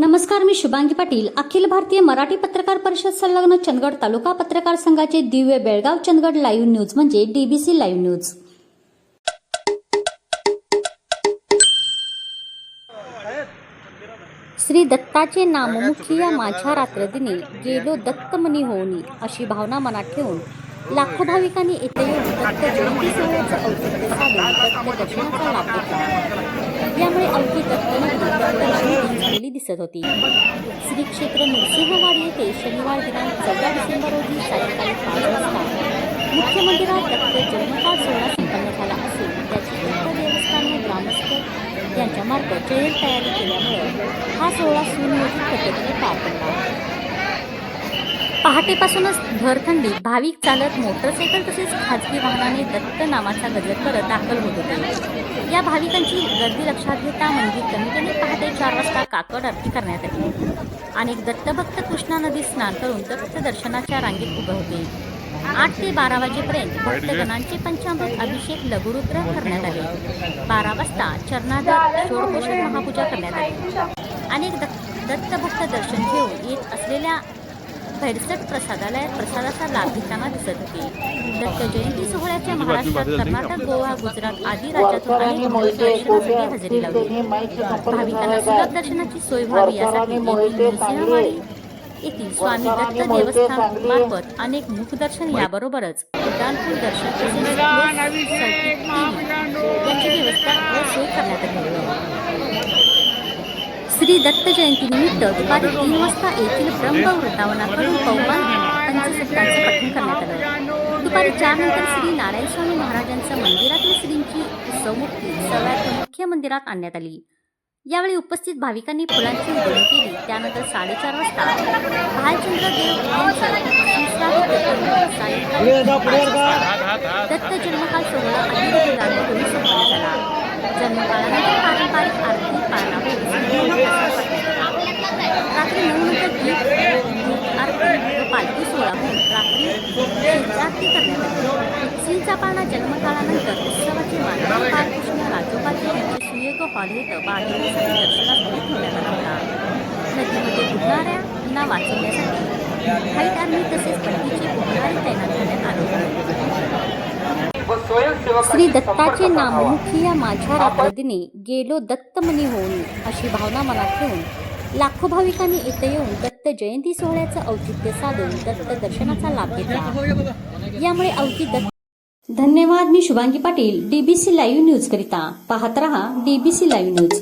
नमस्कार मी शुभांगी पाटील. अखिल भारतीय मराठी पत्रकार परिषद संलग्न चंदगड तालुका पत्रकार संघाचे दिव्य बेळगाव चंदगड लाईव्ह न्यूज म्हणजे डीबीसी लाईव्ह न्यूज. श्री दत्ताचे नाममुखी या माझ्या रात्रदिनी गेलो दत्तमनी होऊनी अशी भावना मनात ठेवून लाखो भाविकांनी येथे येऊन दत्त जयंती सोहळ्याचं औचित्य साधून दत्त दर्शनाचा लाभ घेतला. यामुळे अवघी दत्तनगर दिसत होती. श्री क्षेत्र नृसिंहवाडी येथे शनिवार दिनांक चौदा डिसेंबर रोजी सायंकाळी पाच वाजता मुख्य मंदिरात रक्त जन्मकाळ सोहळा संपन्न झाला असून त्याची दत्त देवस्थान ग्रामस्थ यांच्यामार्फत जयंत तयारी केल्यामुळे हा सोहळा सुनियोजित पद्धतीने पार पडला. पहाटेपासूनच भरथंडीत भाविक चालत मोटरसायकल तसेच खाजगी वाहनाने दत्त नामाचा गजर करत दाखल होत होते. या भाविकांची गर्दी लक्षात घेता मंदिर कमिटीने पहाटे चार वाजता काकड आरती करण्यात आली. अनेक दत्तभक्त कृष्णा नदीत स्नान करून दत्त दर्शनाच्या रांगेत उभे होते. आठ ते बारा वाजेपर्यंत भक्तगणांचे पंचामृत अभिषेक लघुरुद्र करण्यात आले. बारा वाजता चरणाधार षोडकोषण महापूजा करण्यात आली. अनेक दत्त दत्तभक्त दर्शन घेऊन येत असलेल्या भैरसट प्रसादालयात प्रसादाचा लाभ घेताना दिसत होते. दत्त जयंती सोहळ्याच्या महाराष्ट्रात कर्नाटक गोवा गुजरात आदी राज्यातून अनेक भक्त दर्शनासाठी हजेरी लावली. भाविकांना सुलभ दर्शनाची सोय व्हावी यासाठी येथील स्वामी दत्त देवस्थान मार्फत अनेक मुखदर्शन याबरोबरच उड्डाणपूल दर्शन तसेच याची व्यवस्था व सोय करण्यात आली होती श्री दत्त जयंतीनिमित्त दुपारी तीन वाजता येथील ब्रह्म वृंदावनाकडून पौमान पंचसत्तांचे पठण करण्यात आलं. दुपारी चार नंतर श्री नारायण स्वामी महाराजांच्या मंदिरातील श्रींची उत्सवमूर्ती सगळ्यात मुख्य मंदिरात आणण्यात आली. यावेळी उपस्थित भाविकांनी फुलांची उधळण केली. त्यानंतर साडेचार वाजता भालचंद्र देव दत्त जन्मकाळ सोहळा अधिक गार्डन संपन्न झाला जन्मकाळानंतर पारंपरिक आरती पाळणा होऊन संपूर्ण प्रसाद वाटण्यात आला. रात्री नऊ नंतर दीप धूप आरती व पालखी सोहळा होऊन रात्री शेजारती करण्यात आली. श्रीचा पाळणा जन्मकाळानंतर उत्सवाचे मानवी बाळकृष्ण राजोपाध्ये यांचे सुयोग हॉल इथं बाळगण्यासाठी दर्शनासाठी ठेवण्यात आला होता. नदीमध्ये बुडणाऱ्यांना वाचवण्यासाठी व्हाईट आर्मी तसेच बंदीचे बुडणारे तैनात करण्यात आले. होते श्री दत्ताचे नाममुखी या माझ्या रात्रदिनी गेलो दत्तमनी होऊन अशी भावना मनात ठेवून लाखो भाविकांनी इथं येऊन दत्त जयंती सोहळ्याचं औचित्य साधून दत्त दर्शनाचा लाभ घेतला. यामुळे अवती दत्त धन्यवाद. मी Shubhangi Patil DBC live news करिता. पाहत रहा डीबीसी लाईव्ह न्यूज